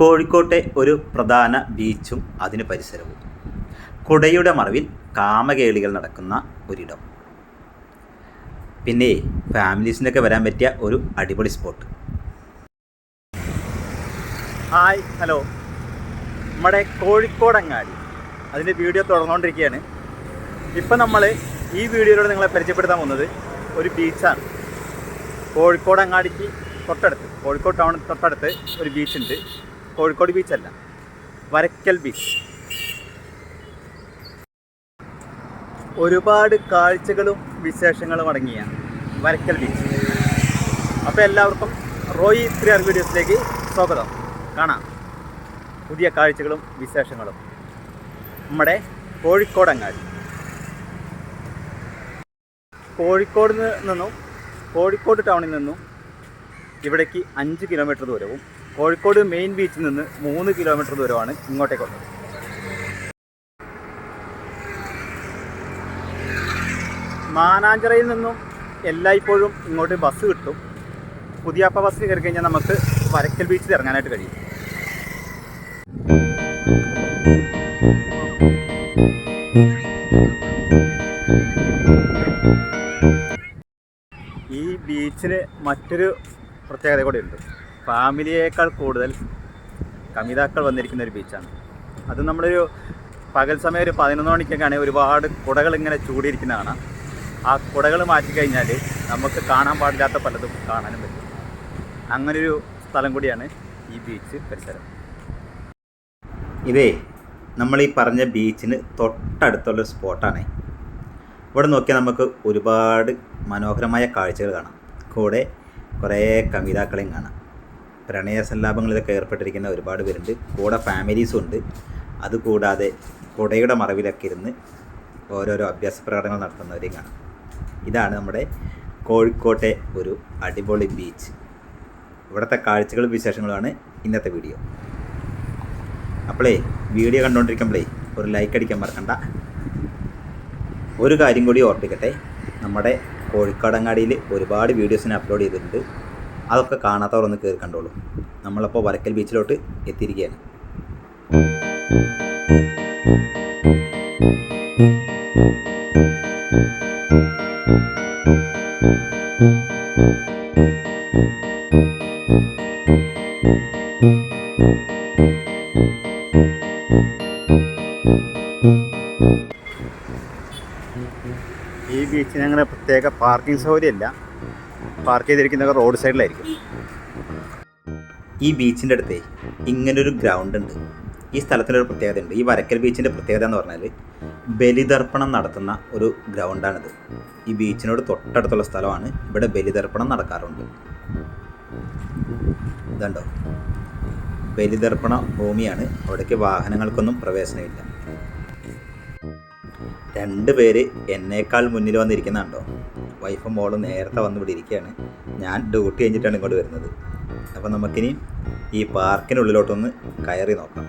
കോഴിക്കോട്ടെ ഒരു പ്രധാന ബീച്ചും അതിന് പരിസരവും. കുടയുടെ മറവിൽ കാമകേളികൾ നടക്കുന്ന ഒരിടം. പിന്നെ ഫാമിലീസിനൊക്കെ വരാൻ പറ്റിയ ഒരു അടിപൊളി സ്പോട്ട്. Hi hello. നമ്മുടെ കോഴിക്കോടങ്ങാടി അതിന്റെ വീഡിയോ തുടർന്നുകൊണ്ടിരിക്കുകയാണ്. ഇപ്പം നമ്മൾ ഈ വീഡിയോയിലൂടെ നിങ്ങളെ പരിചയപ്പെടുത്താൻ പോകുന്നത് ഒരു ബീച്ചാണ്. കോഴിക്കോട് അങ്ങാടിക്ക് തൊട്ടടുത്ത് കോഴിക്കോട് ടൗൺ തൊട്ടടുത്ത് ഒരു ബീച്ചുണ്ട്. കോഴിക്കോട് ബീച്ചല്ല വരക്കൽ ബീച്ച് ഒരുപാട് കാഴ്ചകളും വിശേഷങ്ങളും അടങ്ങിയ വരക്കൽ ബീച്ച് അപ്പോൾ എല്ലാവർക്കും റോയി ത്രീ ആർ വീഡിയോസിലേക്ക് സ്വാഗതം. കാണാം. പുതിയ കാഴ്ചകളും വിശേഷങ്ങളും. നമ്മുടെ കോഴിക്കോട് അങ്ങാടി. കോഴിക്കോട് നിന്നും കോഴിക്കോട് ടൗണിൽ നിന്നും ഇവിടേക്ക് അഞ്ച് കിലോമീറ്റർ ദൂരവും കോഴിക്കോട് മെയിൻ ബീച്ചിൽ നിന്ന് മൂന്ന് കിലോമീറ്റർ ദൂരമാണ് ഇങ്ങോട്ടേക്കുള്ളത്. മാനാഞ്ചിറയിൽ നിന്നും എല്ലായ്പ്പോഴും ഇങ്ങോട്ട് ബസ് കിട്ടും. പുതിയപ്പ ബസ് കയറി കഴിഞ്ഞാൽ നമുക്ക് വരക്കൽ ബീച്ചിൽ ഇറങ്ങാനായിട്ട് കഴിയും. ഈ ബീച്ചിന് മറ്റൊരു പ്രത്യേകത കൂടെ ഉണ്ട് ഫാമിലിയേക്കാൾ കൂടുതൽ കമിതാക്കൾ വന്നിരിക്കുന്ന ഒരു ബീച്ചാണ് അത് നമ്മളൊരു പകൽ സമയം ഒരു പതിനൊന്ന് മണിക്കൊക്കെയാണ് ഒരുപാട് കുടകൾ ഇങ്ങനെ ചൂടിയിരിക്കുന്ന കാണാം ആ കുടകൾ മാറ്റി കഴിഞ്ഞാൽ നമുക്ക് കാണാൻ പാടില്ലാത്ത പലതും കാണാനും പറ്റും. അങ്ങനൊരു സ്ഥലം കൂടിയാണ് ഈ ബീച്ച് പരിസരം. ഇതേ നമ്മൾ ഈ പറഞ്ഞ ബീച്ചിന് തൊട്ടടുത്തുള്ള സ്പോട്ടാണ്. ഇവിടെ നോക്കിയാൽ നമുക്ക് ഒരുപാട് മനോഹരമായ കാഴ്ചകൾ കാണാം. കൂടെ കുറേ കവിതാക്കളെയും കാണാം. പ്രണയ സല്ലാപങ്ങളിലൊക്കെ ഏർപ്പെട്ടിരിക്കുന്ന ഒരുപാട് പേരുണ്ട്. കൂടെ ഫാമിലീസും ഉണ്ട്. അതുകൂടാതെ കുടയുടെ മറവിലൊക്കെ ഇരുന്ന് ഓരോരോ അഭ്യാസ പ്രകടനങ്ങൾ നടത്തുന്നവരെയും കാണാം. ഇതാണ് നമ്മുടെ കോഴിക്കോട്ടെ ഒരു അടിപൊളി ബീച്ച് ഇവിടുത്തെ കാഴ്ചകളും വിശേഷങ്ങളുമാണ് ഇന്നത്തെ വീഡിയോ അപ്പോളേ വീഡിയോ കണ്ടുകൊണ്ടിരിക്കുമ്പോഴേ ഒരു ലൈക്ക് അടിക്കാൻ മറക്കണ്ട. ഒരു കാര്യം കൂടി ഓർപ്പിക്കട്ടെ. നമ്മുടെ കോഴിക്കോടങ്ങാടിയിൽ ഒരുപാട് വീഡിയോസിന് അപ്ലോഡ് ചെയ്തിട്ടുണ്ട്. അതൊക്കെ കാണാത്തവർ ഒന്ന് കയറി കണ്ടോളൂ. നമ്മളപ്പോൾ വരക്കൽ ബീച്ചിലോട്ട് എത്തിയിരിക്കുകയാണ് ഈ ബീച്ചിന് അങ്ങനെ പ്രത്യേക പാർക്കിംഗ് സൗകര്യമില്ല. പാർക്ക് ചെയ്തിരിക്കുന്നത് റോഡ് സൈഡിലായിരിക്കും ഈ ബീച്ചിന്റെ അടുത്തേ ഇങ്ങനൊരു ഗ്രൗണ്ട് ഉണ്ട്. ഈ സ്ഥലത്തിന്റെ സ്ഥലത്തിനൊരു പ്രത്യേകത ഉണ്ട്. ഈ വരക്കൽ ബീച്ചിന്റെ പ്രത്യേകത എന്ന് പറഞ്ഞാൽ ബലിതർപ്പണം നടത്തുന്ന ഒരു ഗ്രൗണ്ടാണിത് ഈ ബീച്ചിനോട് തൊട്ടടുത്തുള്ള സ്ഥലമാണ്. ഇവിടെ ബലിതർപ്പണം നടക്കാറുണ്ട്. ഇതുണ്ടോ? ബലിതർപ്പണ ഭൂമിയാണ്. അവിടേക്ക് വാഹനങ്ങൾക്കൊന്നും പ്രവേശനമില്ല. രണ്ട് പേര് എന്നേക്കാൾ മുന്നിൽ വന്നിരിക്കുന്നുണ്ടോ? വൈഫും മോളും നേരത്തെ വന്ന് ഇവിടെ ഇരിക്കുകയാണ്. ഞാൻ ഡ്യൂട്ടി കഴിഞ്ഞിട്ടാണ് ഇങ്ങോട്ട് വരുന്നത്. അപ്പം നമുക്കിനി ഈ പാർക്കിനുള്ളിലോട്ടൊന്ന് കയറി നോക്കാം.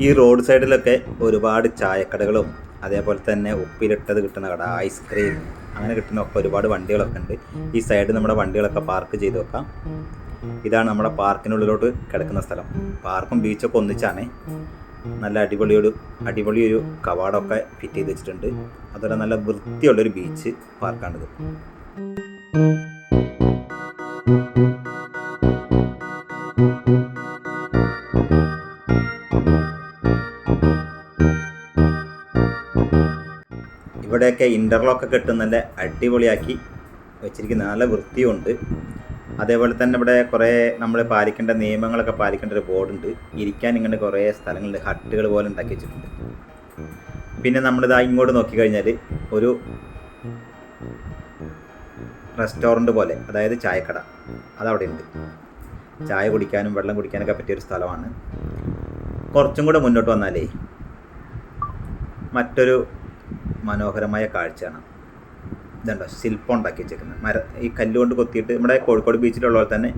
ഈ റോഡ് സൈഡിലൊക്കെ ഒരുപാട് ചായക്കടകളും അതേപോലെ തന്നെ ഉപ്പിലിട്ടത് കിട്ടുന്ന കട ഐസ്ക്രീം അങ്ങനെ കിട്ടുന്ന ഒക്കെ ഒരുപാട് വണ്ടികളൊക്കെ ഉണ്ട്. ഈ സൈഡ് നമ്മുടെ വണ്ടികളൊക്കെ പാർക്ക് ചെയ്ത് വെക്കാം. ഇതാണ് നമ്മുടെ പാർക്കിനുള്ളിലോട്ട് കിടക്കുന്ന സ്ഥലം. പാർക്കും ബീച്ചൊക്കെ ഒന്നിച്ചാണ്. നല്ല അടിപൊളിയൊരു അടിപൊളി ഒരു കവാടമൊക്കെ ഫിറ്റ് ചെയ്ത് വെച്ചിട്ടുണ്ട്. അതുപോലെ നല്ല വൃത്തിയുള്ളൊരു ബീച്ച് പാർക്കാണിത് ഇവിടെയൊക്കെ ഇന്റർലോക്ക് നല്ല അടിപൊളിയാക്കി വെച്ചിരിക്കുന്ന നല്ല വൃത്തിയുണ്ട്. അതേപോലെ തന്നെ ഇവിടെ കുറേ നമ്മൾ പാലിക്കേണ്ട നിയമങ്ങളൊക്കെ പാലിക്കേണ്ട ഒരു ബോർഡുണ്ട്. ഇരിക്കാൻ ഇങ്ങനെ കുറേ സ്ഥലങ്ങളുണ്ട്. ഹട്ടുകൾ പോലെ ഉണ്ടാക്കി വെച്ചിട്ടുണ്ട്. പിന്നെ നമ്മളിതാ ഇങ്ങോട്ട് നോക്കിക്കഴിഞ്ഞാൽ ഒരു റെസ്റ്റോറന്റ് പോലെ അതായത് ചായക്കട. അതവിടെ ഉണ്ട് ചായ കുടിക്കാനും വെള്ളം കുടിക്കാനൊക്കെ പറ്റിയൊരു സ്ഥലമാണ്. കുറച്ചും കൂടെ മുന്നോട്ട് വന്നാലേ മറ്റൊരു മനോഹരമായ കാഴ്ചയാണ്. ഇതുണ്ടോ? ശില്പം ഉണ്ടാക്കി വെച്ചേക്കുന്നത്. മര ഈ കല്ലുകൊണ്ട് കൊത്തിയിട്ട് നമ്മുടെ കോഴിക്കോട് ബീച്ചിലുള്ള പോലെ തന്നെ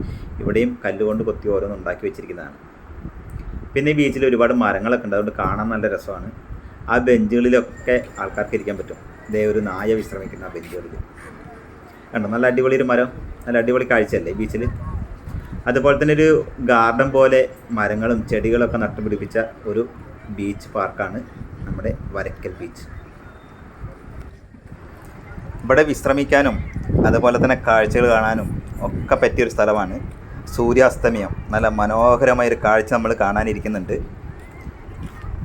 ഇവിടെയും കല്ലുകൊണ്ട് കൊത്തി ഓരോന്ന് ഉണ്ടാക്കി വെച്ചിരിക്കുന്നതാണ്. പിന്നെ ഈ ബീച്ചിൽ ഒരുപാട് മരങ്ങളൊക്കെ ഉണ്ട്. അതുകൊണ്ട് കാണാൻ നല്ല രസമാണ്. ആ ബെഞ്ചുകളിലൊക്കെ ആൾക്കാർക്ക് ഇരിക്കാൻ പറ്റും. ഇതേ ഒരു നായ വിശ്രമിക്കുന്ന ആ ബെഞ്ചുകളിൽ. കണ്ടോ? നല്ല അടിപൊളി ഒരു മരം. നല്ല അടിപൊളി കാഴ്ചയല്ലേ ബീച്ചിൽ അതുപോലെ തന്നെ ഒരു ഗാർഡൻ പോലെ മരങ്ങളും ചെടികളൊക്കെ നട്ടുപിടിപ്പിച്ച ഒരു ബീച്ച് പാർക്കാണ് നമ്മുടെ വരക്കൽ ബീച്ച്. ഇവിടെ വിശ്രമിക്കാനും അതുപോലെ തന്നെ കാഴ്ചകൾ കാണാനും ഒക്കെ പറ്റിയൊരു സ്ഥലമാണ് സൂര്യാസ്തമയം. നല്ല മനോഹരമായ ഒരു കാഴ്ച നമ്മൾ കാണാനിരിക്കുന്നുണ്ട്.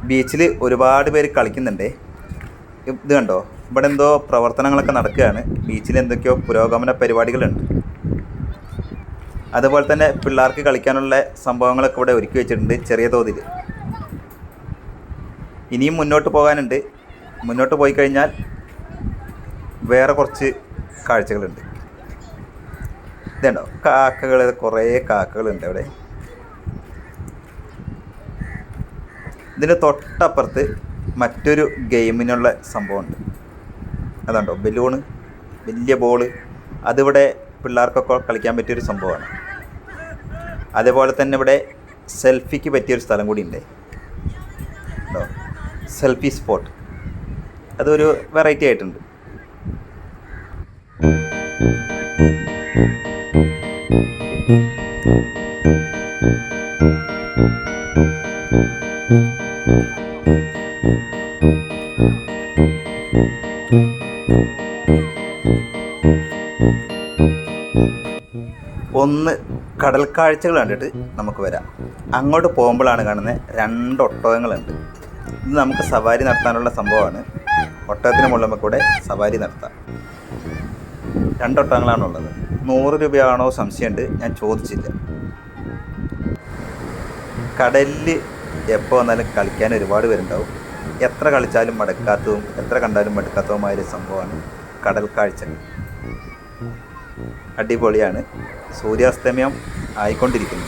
ബീച്ചിൽ ഒരുപാട് പേര് കളിക്കുന്നുണ്ട്. ഇത് കണ്ടോ? ഇവിടെ എന്തോ പ്രവർത്തനങ്ങളൊക്കെ നടക്കുകയാണ്. ബീച്ചിൽ എന്തൊക്കെയോ പുരോഗമന പരിപാടികളുണ്ട്. അതുപോലെ തന്നെ പിള്ളേർക്ക് കളിക്കാനുള്ള സംഭവങ്ങളൊക്കെ ഇവിടെ ഒരുക്കി വെച്ചിട്ടുണ്ട് ചെറിയ തോതിൽ ഇനിയും മുന്നോട്ട് പോകാനുണ്ട്. മുന്നോട്ട് പോയി കഴിഞ്ഞാൽ വേറെ കുറച്ച് കാഴ്ചകളുണ്ട്. ഇതുണ്ടോ? കാക്കകൾ കുറേ കാക്കകളുണ്ട് അവിടെ. ഇതിന്റെ തൊട്ടപ്പുറത്ത് മറ്റൊരു ഗെയിമിനുള്ള സംഭവമുണ്ട്. അതുണ്ടോ? ബലൂണ് വലിയ ബോൾ. അതിവിടെ പിള്ളേർക്കൊക്കെ കളിക്കാൻ പറ്റിയൊരു സംഭവമാണ്. അതേപോലെ തന്നെ ഇവിടെ സെൽഫിക്ക് പറ്റിയൊരു സ്ഥലം കൂടി ഉണ്ട് സെൽഫി സ്പോട്ട്. അതൊരു വെറൈറ്റി ആയിട്ടുണ്ട്. ഒന്ന് കടൽ കാഴ്ചകൾ കണ്ടിട്ട് നമുക്ക് വരാം. അങ്ങോട്ട് പോകുമ്പോഴാണ് കാണുന്നത് രണ്ട് ഒട്ടകങ്ങളുണ്ട്. ഇത് നമുക്ക് സവാരി നടത്താനുള്ള സംഭവമാണ്. ഒട്ടകത്തിന് മുകളിൽ നമുക്ക് സവാരി നടത്താം. രണ്ട് ഉള്ളത് നൂറ് രൂപയാണോ സംശയമുണ്ട്? ഞാൻ ചോദിച്ചില്ല. കടലിൽ എപ്പോൾ വന്നാലും കളിക്കാൻ ഒരുപാട് പേരുണ്ടാവും. എത്ര കളിച്ചാലും മടക്കാത്തതും എത്ര കണ്ടാലും മടുക്കാത്തതുമായ ഒരു സംഭവമാണ് കടൽ കാഴ്ച. അടിപൊളിയാണ്. സൂര്യാസ്തമയം ആയിക്കൊണ്ടിരിക്കുന്നു.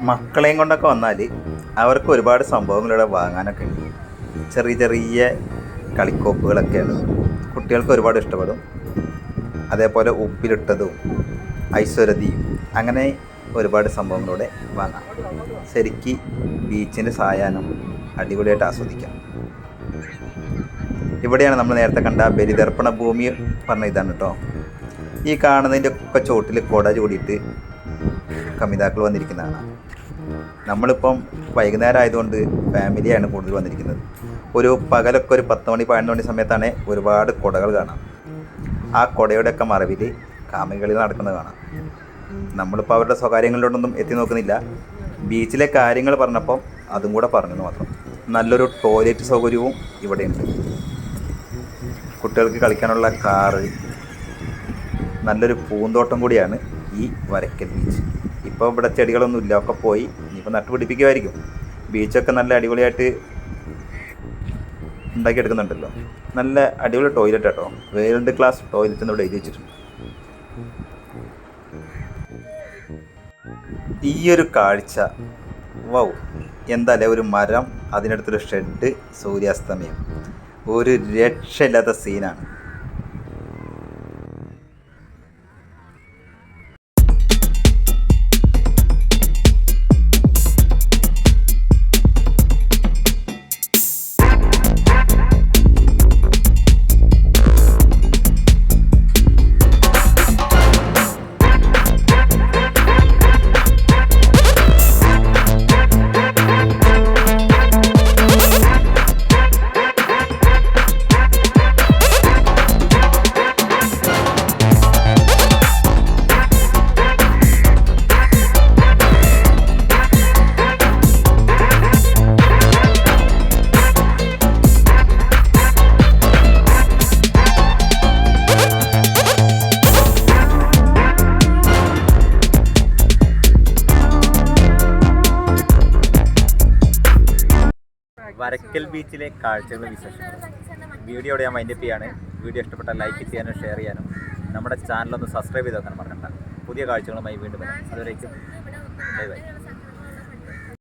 മക്കളെയും കൊണ്ടൊക്കെ വന്നാൽ അവർക്ക് ഒരുപാട് സംഭവങ്ങളിവിടെ വാങ്ങാനൊക്കെ ഉണ്ട്. ചെറിയ ചെറിയ കളിക്കോപ്പുകളൊക്കെയാണ്. കുട്ടികൾക്ക് ഒരുപാട് ഇഷ്ടപ്പെടും. അതേപോലെ ഉപ്പിലിട്ടതും ഐശ്വരതിയും അങ്ങനെ ഒരുപാട് സംഭവങ്ങളോടെ വാങ്ങാം. ശരിക്ക് ബീച്ചിന്റെ സായാഹ്നം അടിപൊളിയായിട്ട് ആസ്വദിക്കാം. ഇവിടെയാണ് നമ്മൾ നേരത്തെ കണ്ട ബലിതർപ്പണ ഭൂമി പറഞ്ഞ ഇതാണ് കേട്ടോ ഈ കാണുന്നതിന്റെ ഒക്കെ ചോട്ടിൽ കൊട ചൂടിയിട്ട് കമിതാക്കൾ വന്നിരിക്കുന്നതാണ്. നമ്മളിപ്പം വൈകുന്നേരം ആയതുകൊണ്ട് ഫാമിലിയാണ് കൂടുതൽ വന്നിരിക്കുന്നത്. ഒരു പകലൊക്കെ ഒരു പത്ത് മണി പതിനൊന്ന് മണി സമയത്താണ് ഒരുപാട് കുടകൾ കാണാം. ആ കുടയുടെയൊക്കെ മറവിൽ കാമികളിൽ നടക്കുന്നത് കാണാം. നമ്മളിപ്പോൾ അവരുടെ സ്വകാര്യങ്ങളിലോട്ടൊന്നും എത്തി നോക്കുന്നില്ല. ബീച്ചിലെ കാര്യങ്ങൾ പറഞ്ഞപ്പം അതും കൂടെ പറഞ്ഞെന്ന് മാത്രം. നല്ലൊരു ടോയ്ലറ്റ് സൗകര്യവും ഇവിടെയുണ്ട്. കുട്ടികൾക്ക് കളിക്കാനുള്ള കാറ്. നല്ലൊരു പൂന്തോട്ടം കൂടിയാണ് ഈ വരക്കൽ ബീച്ച്. ഇപ്പോൾ ഇവിടെ ചെടികളൊന്നും ഇല്ല ഒക്കെ പോയി ഇനിയിപ്പോൾ നട്ടുപിടിപ്പിക്കുമായിരിക്കും ബീച്ചൊക്കെ നല്ല അടിപൊളിയായിട്ട് ഉണ്ടാക്കിയെടുക്കുന്നുണ്ടല്ലോ. നല്ല അടിപൊളി ടോയ്ലറ്റ് കേട്ടോ വേൾഡ് ക്ലാസ് ടോയ്ലറ്റ് ഇവിടെ എഴുതി വെച്ചിട്ടുണ്ട്. ഈ ഒരു കാഴ്ച. വൗ. എന്താല്ലേ ഒരു മരം അതിനടുത്തൊരു ഷെഡ് സൂര്യാസ്തമയം. ഒരു രക്ഷയില്ലാത്ത സീനാണ് വരക്കൽ ബീച്ചിലെ കാഴ്ചകളും വിശേഷങ്ങളും. വീഡിയോയുടെ ഞാൻ വൈൻഡപ്പ് ചെയ്യാണ്. വീഡിയോ ഇഷ്ടപ്പെട്ടാൽ ലൈക്ക് ചെയ്യാനും ഷെയർ ചെയ്യാനും നമ്മുടെ ചാനലൊന്ന് സബ്സ്ക്രൈബ് ചെയ്ത് വെക്കാൻ മറക്കണ്ട. പുതിയ കാഴ്ചകളുമായി വീണ്ടും വരാം. അതുവരേക്കും. Bye bye